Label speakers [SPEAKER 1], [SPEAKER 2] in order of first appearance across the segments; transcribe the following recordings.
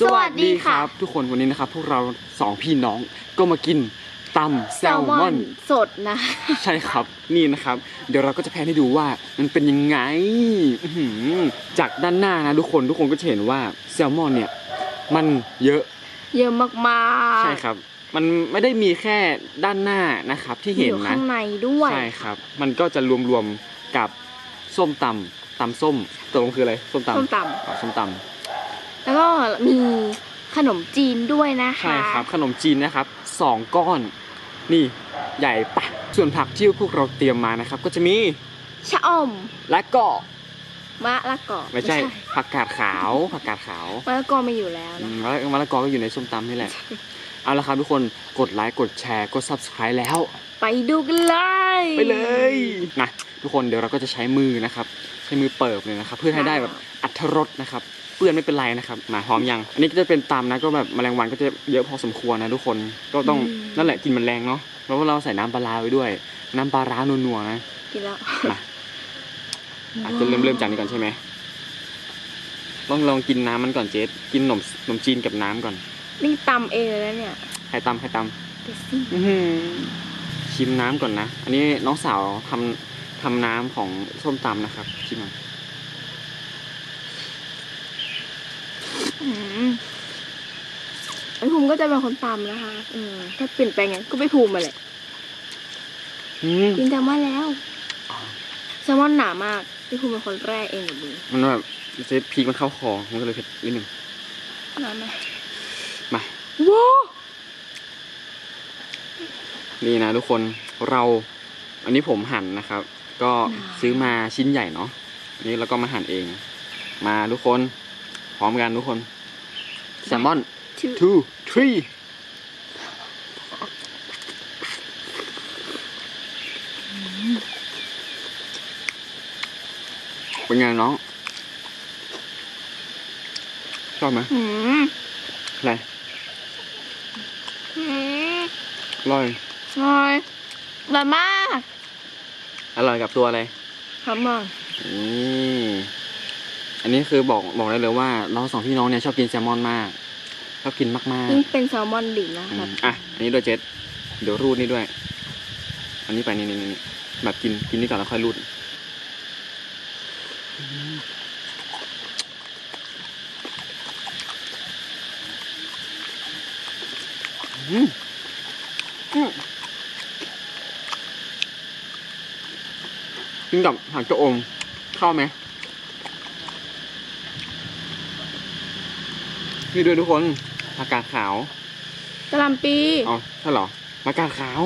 [SPEAKER 1] สวัสดีครับ ทุกคนวันนี้นะครับ พวกเราสองพี่น้องก็มากินตำแซลมอน
[SPEAKER 2] สดนะ
[SPEAKER 1] ใช่ครับนี่นะครับ เดี๋ยวเราก็จะแพนให้ดูว่ามันเป็นยังไงอื้อหือจากด้านหน้านะทุกคนทุกคนก็จะเห็นว่าแซลมอนเนี่ย มันเยอะ
[SPEAKER 2] เยอะมากๆ
[SPEAKER 1] ใช่ครับ มันไม่ได้มีแค่ด้านหน้านะครับ ที่เห็น
[SPEAKER 2] อยู่
[SPEAKER 1] นะ
[SPEAKER 2] ข้างในด้วย
[SPEAKER 1] ใช่ครับ มันก็จะรวมๆกับส้มตำตำส้มตกลงคืออะไรส้มตำ
[SPEAKER 2] ส้มต
[SPEAKER 1] อ๋อส้มตำำ
[SPEAKER 2] แล้วก็มีขนมจีนด้วยนะคะ
[SPEAKER 1] ใช่ครับ ขนมจีนนะครับสองก้อน นี่ใหญ่ปะส่วนผักที่พวกเราเตรียมมานะครับ ก็จะมี
[SPEAKER 2] ชะอม
[SPEAKER 1] และก็
[SPEAKER 2] มะละกอ
[SPEAKER 1] ไม่ใช่ ผักกาดขาว ผักกาดขาว
[SPEAKER 2] มะละกอไม่อยู่แล้ว
[SPEAKER 1] อื
[SPEAKER 2] นะ
[SPEAKER 1] มแล้วมะละกอก็อยู่ในส้มตำนี่แหละ เอาละครับทุกคนกดไลค์กดแชร์กด subscribe แล้ว
[SPEAKER 2] ไปดูกันเลย
[SPEAKER 1] ไปเลยนะทุกคนเดี๋ยวเราก็จะใช้มือนะครับ ใช้มือเปิบเลยนะครับ เพื่อให้ได้แบบ อัตรรสนะครับ เปื้อนไม่เป็นไรนะครับมาพร้อมยัง อันนี้ก็จะเป็นตำนะก็แบบแมลงวันก็จะเยอะพอสมควรนะทุกคนก็ต้องนั่นแหละกินมันแรงเนาะเพราะว่าเราใส่น้ำปลาร้าไว้ด้วย น้ำปลาร้านัวๆนะ
[SPEAKER 2] กินแล้ว
[SPEAKER 1] มาอาจจะเริ่มเริ่มจากนี้ก่อนใช่ไหมต้องลองกินน้ำมันก่อนเจสกินขนมขนมจีนกับน้ำก่อน
[SPEAKER 2] นี่ตำเองเลยนะเนี่ย
[SPEAKER 1] ใครตำใครต
[SPEAKER 2] เดี๋ยวสิำ
[SPEAKER 1] อื้อหือชิมน้ำก่อนนะ อันนี้น้องสาวทำทำน้ำของส้มตำนะครับชิมก่อน
[SPEAKER 2] อืม ไอภูมิก็จะเป็นคนตำนะคะอืมถ้าเปลี่ยนแปลงไง ก็ไปภูมิมาแหละ
[SPEAKER 1] อืม
[SPEAKER 2] กินแซลมอนแล้วแซลมอนหนามากพี่ภูมิเป็นคนแรกเองกับมือ
[SPEAKER 1] มันแบบเจสพีกมันเข้าคอมันก็เลยเผ็ดนิดหนึ่ง
[SPEAKER 2] หนาไหม
[SPEAKER 1] มา
[SPEAKER 2] ว้าว
[SPEAKER 1] นี่นะทุกคนเรา อันนี้ผมหั่นนะครับ ก็ซื้อมาชิ้นใหญ่เนาะอันนี้เราก็มาหั่นเอง มาทุกคน พร้อมกันทุกคน แซลมอน
[SPEAKER 2] ชื่อ
[SPEAKER 1] two three เป็นไงน้อง ชอบไหม
[SPEAKER 2] อืม
[SPEAKER 1] อะไร
[SPEAKER 2] อืม
[SPEAKER 1] อร่อย
[SPEAKER 2] อร่อยอร่อยมาก
[SPEAKER 1] อร่อยกับตัวอะไร
[SPEAKER 2] ครับมาก
[SPEAKER 1] นี่ อันนี้คือบอกบอกได้เลยว่าเราสองพี่น้องเนี่ยชอบกินแซลมอนมากชอบกินมาก
[SPEAKER 2] ยิ่งเป็นแซลมอนดิบนะ
[SPEAKER 1] ๆอื
[SPEAKER 2] ครั
[SPEAKER 1] ม
[SPEAKER 2] บ
[SPEAKER 1] อะอันนี้ด้วยเจ็ดเดี๋ยวรูดนี่ด้วย อันนี้ไปนี่นี่นี่แบบกินกินนี่ก่อนแล้วค่อยรูดอืมอืมกินกับผักกระอมเข้าไหม นี่ด้วยทุกคนผักกาดขาว
[SPEAKER 2] กะหล่ำปี
[SPEAKER 1] อ๋อใช่เหรอผักกาดขาว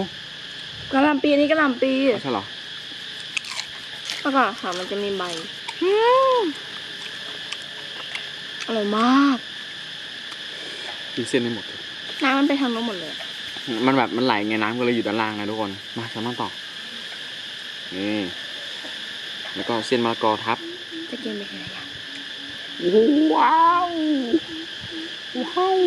[SPEAKER 2] กะหล่ำปีอันนี้กะหล่ำปี
[SPEAKER 1] อ๋อใช่เหรอ
[SPEAKER 2] แล้วก็ค่ะมันจะมีใบอืมอร่อยมาก
[SPEAKER 1] กินเส้นไม่หมดเลย
[SPEAKER 2] น้ำมันไปทางโน้นหมดเลย
[SPEAKER 1] มันแบบมันไหลไงน้ำก็เลยอยู่ด้านล่างนะทุกคนมาแซลมอนต่อนี่แล้วก็เส้นมะละกอทับ
[SPEAKER 2] จะกินไปทีละอย่าง
[SPEAKER 1] ว้าว ว้าว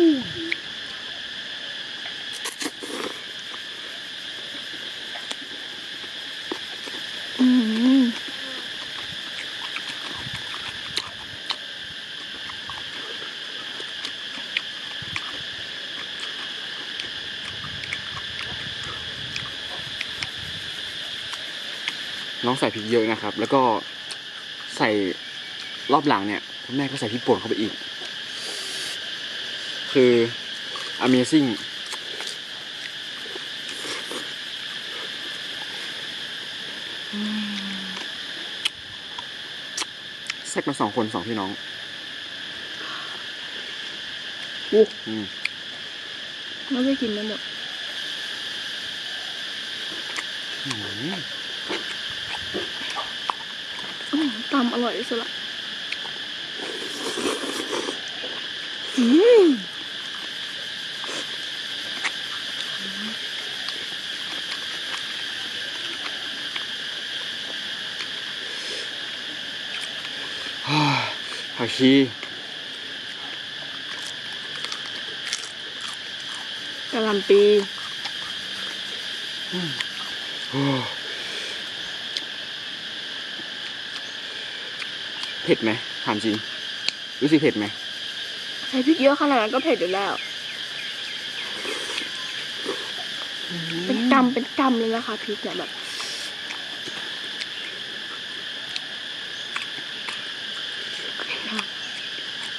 [SPEAKER 1] น้องใส่พริกเยอะนะครับ แล้วก็ใส่รอบหลังเนี่ยคุณแม่ก็ใส่พริกป่นเข้าไปอีก คือ amazing แซ่บมาสองคนสองพี่น้องอู้อืม
[SPEAKER 2] ไม่ได้กินไม่หมด
[SPEAKER 1] อืม
[SPEAKER 2] อืมตำอร่อยที่สุดละอืม
[SPEAKER 1] ผักชี
[SPEAKER 2] กะหล่ำปี
[SPEAKER 1] โอ้เผ็ดไหมถามจริง รู้สึกเผ็ดไหม
[SPEAKER 2] ใช้พริกเยอะขนาดนั้นก็เผ็ดอยู่แล้ว เป็นกำเป็นกำเลยนะคะพริกเนี่ยแบบ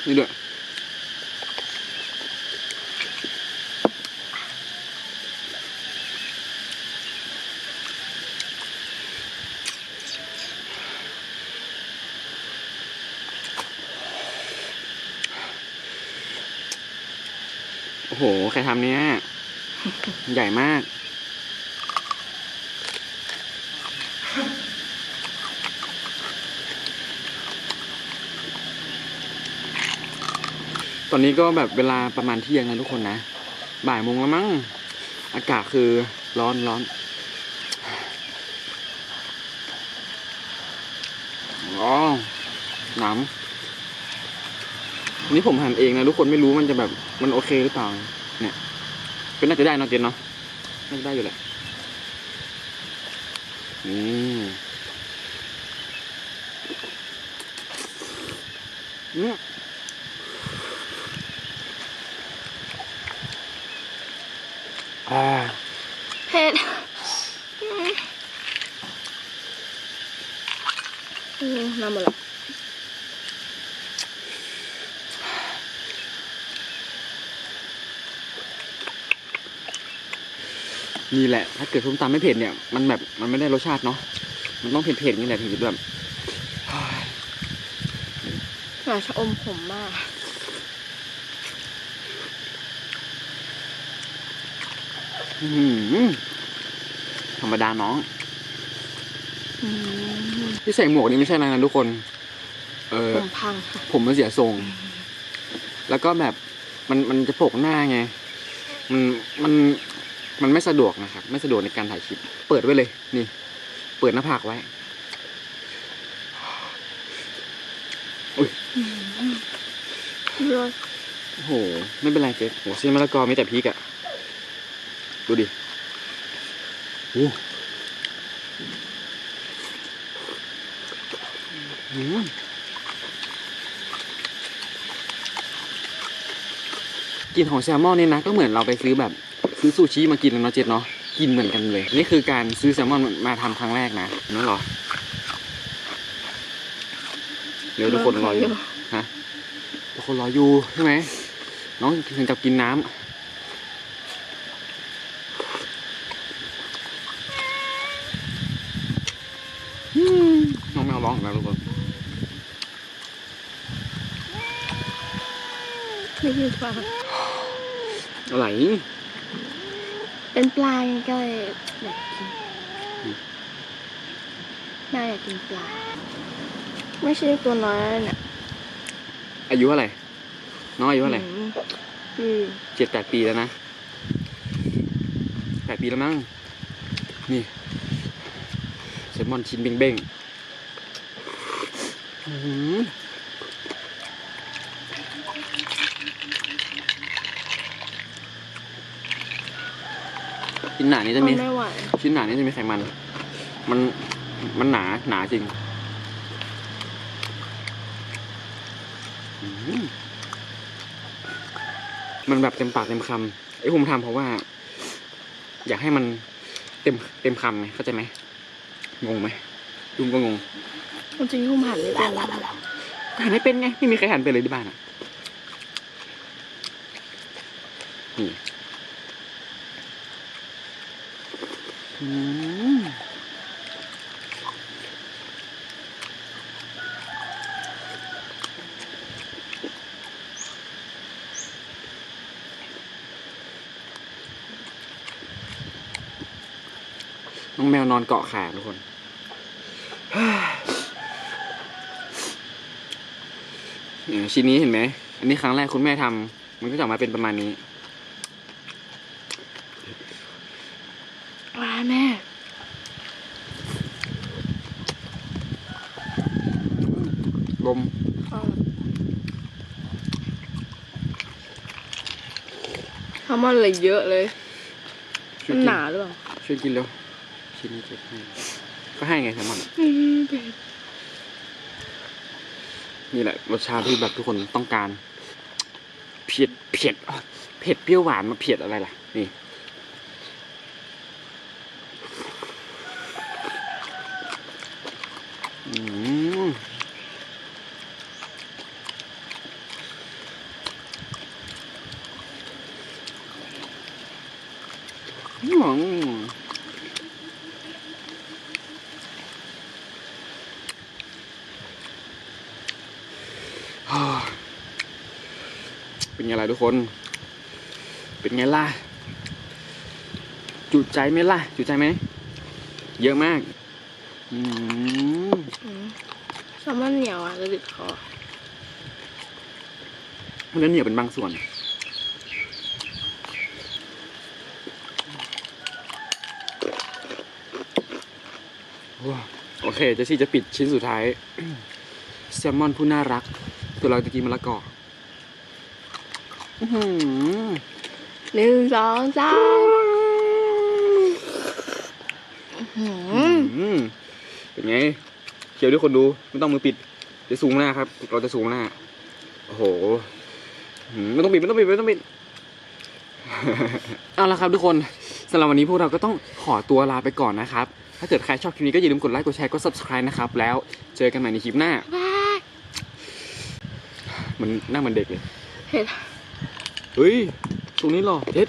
[SPEAKER 1] นี่ด้วยโอ้โห ใครทำเนี่ย ใหญ่มาก ตอนนี้ก็แบบเวลาประมาณเที่ยงนะทุกคนนะ บ่ายโมงแล้วมั้ง อากาศคือร้อนร้อนอ๋อหนำนนี้ผมหั่นเองนะทุกคนไม่รู้มันจะแบบมันโอเคหรือเปล่า เนี่ยเป็นน่าจะได้เนะเจนเนาะน่าจะได้อยู่แหละนี่อืมอ่า
[SPEAKER 2] เผ็ดอืมน้ำมันละ
[SPEAKER 1] นี่แหละ ถ้าเกิดส้มตำไม่เผ็ดเนี่ย มันแบบ มันไม่ได้รสชาติเนาะ มันต้องเผ็ดๆนี่แหละถึงจะแบบเฮ้ย
[SPEAKER 2] หน่าชะอมขมมาก
[SPEAKER 1] อื้อหือธรรมดาน้อง
[SPEAKER 2] อืม
[SPEAKER 1] ที่ใส่หมวกนี่ไม่ใช่อะไรนะทุกคน เออ
[SPEAKER 2] ผมพังค่ะ
[SPEAKER 1] ผมมันเสียทรง แล้วก็แบบ มัน มันจะโปกหน้าไง มัน มัน มันไม่สะดวกนะครับ ไม่สะดวกในการถ่ายคลิป เปิดไว้เลย นี่ เปิดหน้าผากไว้
[SPEAKER 2] เลย
[SPEAKER 1] โอ้โห ไม่เป็นไรเจ๊โหเส้นมะละกอมีแต่พริกอะดูดิโอ้อืมกลินของแซลมอนนี่นะก็เหมือนเราไปซื้อแบบ ซื้อซูชิมากินแล้วเนาะเจ๊เนาะกินเหมือนกันเลย นี่คือการซื้อแซลมอนมาทำครั้งแรกนะนั่นเหรอเดี๋ยวทุกคนรออยู่ฮะทุกคนรออยู่ใช่ไหมน้องถึงกับกินน้ำอืมน้องแมวร้องอีกแล้วทุกคน
[SPEAKER 2] ไม่ยืดฟัง
[SPEAKER 1] อะไร
[SPEAKER 2] เป็นปลาไงก็เลยอยากกิน
[SPEAKER 1] อืม
[SPEAKER 2] แม่อยากกินปลา ไม่ใช่ตัวน้อยนะเนี่ย
[SPEAKER 1] อายุเท่าไหร่ น้องอายุเท่าไหร่
[SPEAKER 2] อืมอืม
[SPEAKER 1] เจ็ดแปดปีแล้วนะแปดปีแล้วมั้ง นี่แซลมอนชิ้นเบ้งๆอื้อหือ ชิ้นหนานี้จะมี
[SPEAKER 2] ทนไม่ไหว
[SPEAKER 1] ชิ้นหนานี่จะมีไขมัน มัน มันหนา หนาจริงอืมมันแบบเต็มปากเต็มคำไอ้ผมทำเพราะว่า อยากให้มันเต็มเต็มคำไงเข้าใจไหมงงไหมดุมก็งง
[SPEAKER 2] จริงๆผมหันไม่เป็นนะคะ
[SPEAKER 1] หันไม่เป็นไงไม่มีใครหันเป็นเลยที่บ้านอะนี่อืม น้องแมวนอนเกาะขาทุกคนชิ้นนี้เห็นไหม อันนี้ครั้งแรกคุณแม่ทำ มันก็จะออกมาเป็นประมาณนี้
[SPEAKER 2] ว้าแม่
[SPEAKER 1] ลม
[SPEAKER 2] เอาทำมันเลยเยอะเลย
[SPEAKER 1] ช่ว
[SPEAKER 2] มั
[SPEAKER 1] ย
[SPEAKER 2] น
[SPEAKER 1] กิ
[SPEAKER 2] หนาหรือเปล่า
[SPEAKER 1] ช่วยกินเร็วชิ้นนี้เก็บให้ก็ให้ไงแซลมอน
[SPEAKER 2] อืมเผ็ด
[SPEAKER 1] นี่แหละรสชาติที่แบบทุกคนต้องการผ็ดเผ็ดเผ็ดเปรี้ยวหวานมาเผ็ดอะไรล่ะ นี่ อืมอืมฮ่า เป็นไงล่ะทุกคน เป็นไงล่ะ จุใจไหมล่ะ จุใจไหม เยอะมาก อืม
[SPEAKER 2] อืมแซลมอนเหนียวอะจะติดคอ
[SPEAKER 1] เนื้อเหนียวเป็นบางส่วนว้าวโอเคเจสซี่จะปิดชิ้นสุดท้าย แซลมอนผู้น่ารักส่วนเราจะกินมะละกออื้อ หือ
[SPEAKER 2] หนึ่งสองสามอื้อหือ
[SPEAKER 1] อืมเป็นไงเคี้ยวด้วยคนดูไม่ต้องมือปิดจะสูงหน้าครับ เราจะสูงหน้าโอ้โหอืมไม่ต้องปิดไม่ต้องปิดไม่ต้องปิดเอาละครับทุกคนสำหรับวันนี้พวกเราก็ต้องขอตัวลาไปก่อนนะครับ ถ้าเกิดใครชอบคลิปนี้ก็อย่าลืมกดไลค์กดแชร์กด subscribe นะครับ แล้วเจอกันใหม่ในคลิปหน้า
[SPEAKER 2] บาย
[SPEAKER 1] มันหน้าเหมันเด็กเลย
[SPEAKER 2] เผ็ด
[SPEAKER 1] เฮ้ยตรงนี้หรอเท็ด